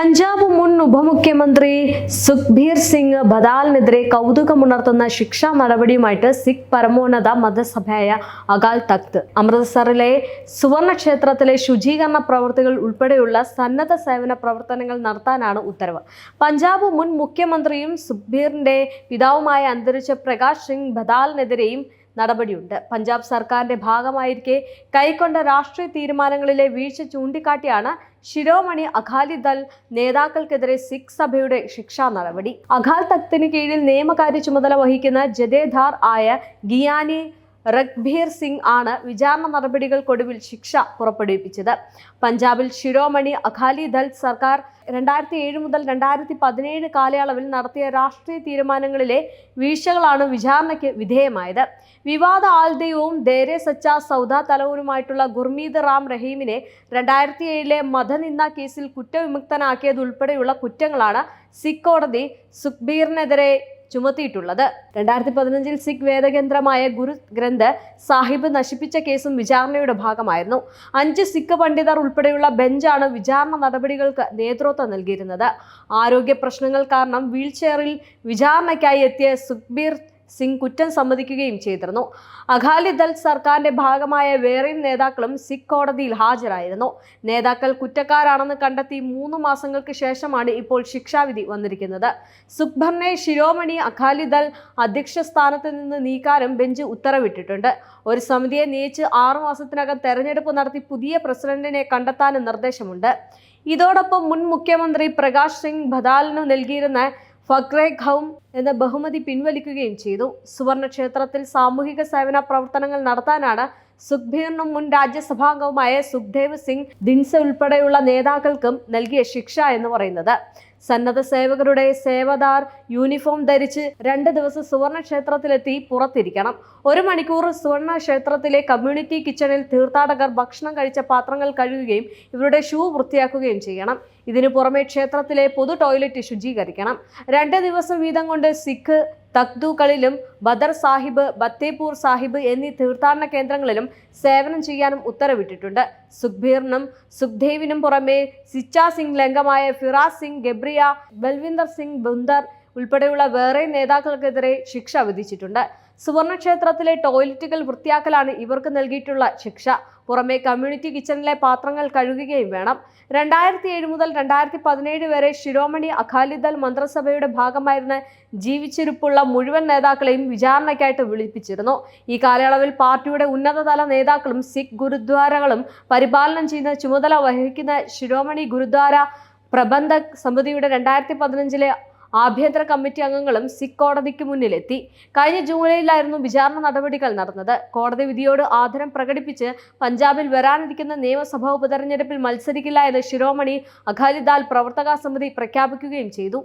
പഞ്ചാബ് മുൻ ഉപമുഖ്യമന്ത്രി സുഖ്ബീർ സിംഗ് ബദാലിനെതിരെ കൗതുകമുണർത്തുന്ന ശിക്ഷാ നടപടിയുമായിട്ട് സിഖ് പരമോന്നത മതസഭയായ അകാൽ തഖ്ത്. അമൃത്സറിലെ സുവർണ ക്ഷേത്രത്തിലെ ശുചീകരണ പ്രവർത്തികൾ ഉൾപ്പെടെയുള്ള സന്നദ്ധ സേവന പ്രവർത്തനങ്ങൾ നടത്താനാണ് ഉത്തരവ്. പഞ്ചാബ് മുൻ മുഖ്യമന്ത്രിയും സുഖ്ബീറിന്റെ പിതാവുമായ അന്തരിച്ച പ്രകാശ് സിംഗ് ബദാലിനെതിരെയും നടപടിയുണ്ട്. പഞ്ചാബ് സർക്കാരിന്റെ ഭാഗമായിരിക്കെ കൈക്കൊണ്ട രാഷ്ട്രീയ തീരുമാനങ്ങളിലെ വീഴ്ച ചൂണ്ടിക്കാട്ടിയാണ് ശിരോമണി അകാലിദൾ നേതാക്കൾക്കെതിരെ സിഖ് സഭയുടെ ശിക്ഷാ നടപടി. അഖാൽ തഖ്തിന് കീഴിൽ നിയമകാര്യ ചുമതല വഹിക്കുന്ന ജദേധാർ ആയ ഗിയാനി റഗ്ബീർ സിംഗ് ആണ് വിചാരണ നടപടികൾക്കൊടുവിൽ ശിക്ഷ പുറപ്പെടുവിപ്പിച്ചത്. പഞ്ചാബിൽ ശിരോമണി അകാലിദൾ സർക്കാർ രണ്ടായിരത്തി ഏഴ് മുതൽ രണ്ടായിരത്തി പതിനേഴ് കാലയളവിൽ നടത്തിയ രാഷ്ട്രീയ തീരുമാനങ്ങളിലെ വീഴ്ചകളാണ് വിചാരണയ്ക്ക് വിധേയമായത്. വിവാദ ആൽദയവും ദേരെ സച്ച സൗദ തലവനുമായിട്ടുള്ള ഗുർമീത് റാം റഹീമിനെ രണ്ടായിരത്തി ഏഴിലെ മതനിന്ദ കേസിൽ കുറ്റവിമുക്തനാക്കിയതുൾപ്പെടെയുള്ള കുറ്റങ്ങളാണ് സിഖ് കോടതി സുഖ്ബീറിനെതിരെ ചുമത്തിയിട്ടുള്ളത്. രണ്ടായിരത്തി പതിനഞ്ചിൽ സിഖ് വേദകേന്ദ്രമായ ഗുരു ഗ്രന്ഥ് സാഹിബ് നശിപ്പിച്ച കേസും വിചാരണയുടെ ഭാഗമായിരുന്നു. അഞ്ച് സിഖ് പണ്ഡിതർ ഉൾപ്പെടെയുള്ള ബെഞ്ചാണ് വിചാരണ നടപടികൾക്ക് നേതൃത്വം നൽകിയിരുന്നത്. ആരോഗ്യ പ്രശ്നങ്ങൾ കാരണം വീൽചെയറിൽ വിചാരണയ്ക്കായി എത്തിയ സുഖ്ബീർ സിംഗ് കുറ്റം സമ്മതിക്കുകയും ചെയ്തിരുന്നു. അകാലിദൾ സർക്കാരിന്റെ ഭാഗമായ വേറെയും നേതാക്കളും സിഖ് കോടതിയിൽ ഹാജരായിരുന്നു. നേതാക്കൾ കുറ്റക്കാരാണെന്ന് കണ്ടെത്തി മൂന്ന് മാസങ്ങൾക്ക് ശേഷമാണ് ഇപ്പോൾ ശിക്ഷാവിധി വന്നിരിക്കുന്നത്. സുഖ്ബറിനെ ശിരോമണി അകാലിദൾ അധ്യക്ഷ സ്ഥാനത്ത് നിന്ന് നീക്കാനും ബെഞ്ച് ഉത്തരവിട്ടിട്ടുണ്ട്. ഒരു സമിതിയെ നിയച്ച് ആറു മാസത്തിനകം തെരഞ്ഞെടുപ്പ് നടത്തി പുതിയ പ്രസിഡന്റിനെ കണ്ടെത്താനും നിർദ്ദേശമുണ്ട്. ഇതോടൊപ്പം മുൻ മുഖ്യമന്ത്രി പ്രകാശ് സിംഗ് ബദാലിനു നൽകിയിരുന്ന ഫക്രെ ഖൗം എന്ന ബഹുമതി പിൻവലിക്കുകയും ചെയ്തു. സുവർണക്ഷേത്രത്തിൽ സാമൂഹിക സേവന പ്രവർത്തനങ്ങൾ നടത്താനാണ് സുഖ്ബീറിനും മുൻ രാജ്യസഭാംഗവുമായ സുഖ്ദേവ് സിംഗ് ദിൻസ ഉൾപ്പെടെയുള്ള നേതാക്കൾക്കും നൽകിയ ശിക്ഷ എന്ന് പറയുന്നത്. സന്നദ്ധ സേവകരുടെ സേവദാർ യൂണിഫോം ധരിച്ച് രണ്ട് ദിവസം സുവർണ ക്ഷേത്രത്തിലെത്തി പുറത്തിരിക്കണം. ഒരു മണിക്കൂർ സുവർണ ക്ഷേത്രത്തിലെ കമ്മ്യൂണിറ്റി കിച്ചണിൽ തീർത്ഥാടകർ ഭക്ഷണം കഴിച്ച പാത്രങ്ങൾ കഴുകുകയും ഇവരുടെ ഷൂ വൃത്തിയാക്കുകയും ചെയ്യണം. ഇതിനു പുറമെ ക്ഷേത്രത്തിലെ പൊതു ടോയ്ലറ്റ് ശുചീകരിക്കണം. രണ്ട് ദിവസം വീതം കൊണ്ട് സിഖ് തക്ദുകളിലും ബദർ സാഹിബ് ബത്തേപൂർ സാഹിബ് എന്നീ തീർത്ഥാടന കേന്ദ്രങ്ങളിലും സേവനം ചെയ്യാനും ഉത്തരവിട്ടിട്ടുണ്ട്. സുഖ്ബീറിനും സുഖ്ദേവിനും പുറമെ സിച്ച സിംഗ് ലംഗമായ ഫിറാസ് സിംഗ് ഗബ്രിയ ബൽവിന്ദർ സിംഗ് ബുന്ദർ ഉൾപ്പെടെയുള്ള വേറെ നേതാക്കൾക്കെതിരെ ശിക്ഷ വിധിച്ചിട്ടുണ്ട്. സുവർണക്ഷേത്രത്തിലെ ടോയ്ലറ്റുകൾ വൃത്തിയാക്കലാണ് ഇവർക്ക് നൽകിയിട്ടുള്ള ശിക്ഷ. പുറമെ കമ്മ്യൂണിറ്റി കിച്ചണിലെ പാത്രങ്ങൾ കഴുകുകയും വേണം. രണ്ടായിരത്തി ഏഴ് മുതൽ രണ്ടായിരത്തി പതിനേഴ് വരെ ശിരോമണി അകാലിദൾ മന്ത്രിസഭയുടെ ഭാഗമായിരുന്ന ജീവിച്ചിരിപ്പുള്ള മുഴുവൻ നേതാക്കളെയും വിചാരണയ്ക്കായിട്ട് വിളിപ്പിച്ചിരുന്നു. ഈ കാലയളവിൽ പാർട്ടിയുടെ ഉന്നതതല നേതാക്കളും സിഖ് ഗുരുദ്വാരകളും പരിപാലനം ചെയ്യുന്ന ചുമതല വഹിക്കുന്ന ശിരോമണി ഗുരുദ്വാര പ്രബന്ധക് സമിതിയുടെ രണ്ടായിരത്തി പതിനഞ്ചിലെ ആഭ്യന്തര കമ്മിറ്റി അംഗങ്ങളും സിഖ് കോടതിക്ക് മുന്നിലെത്തി. കഴിഞ്ഞ ജൂലൈയിലായിരുന്നു വിചാരണ നടപടികൾ നടന്നത്. കോടതി വിധിയോട് ആദരം പ്രകടിപ്പിച്ച് പഞ്ചാബിൽ വരാനിരിക്കുന്ന നിയമസഭാ ഉപതെരഞ്ഞെടുപ്പിൽ മത്സരിക്കില്ല എന്ന് ശിരോമണി അകാലിദാൽ പ്രവർത്തക സമിതി പ്രഖ്യാപിക്കുകയും ചെയ്തു.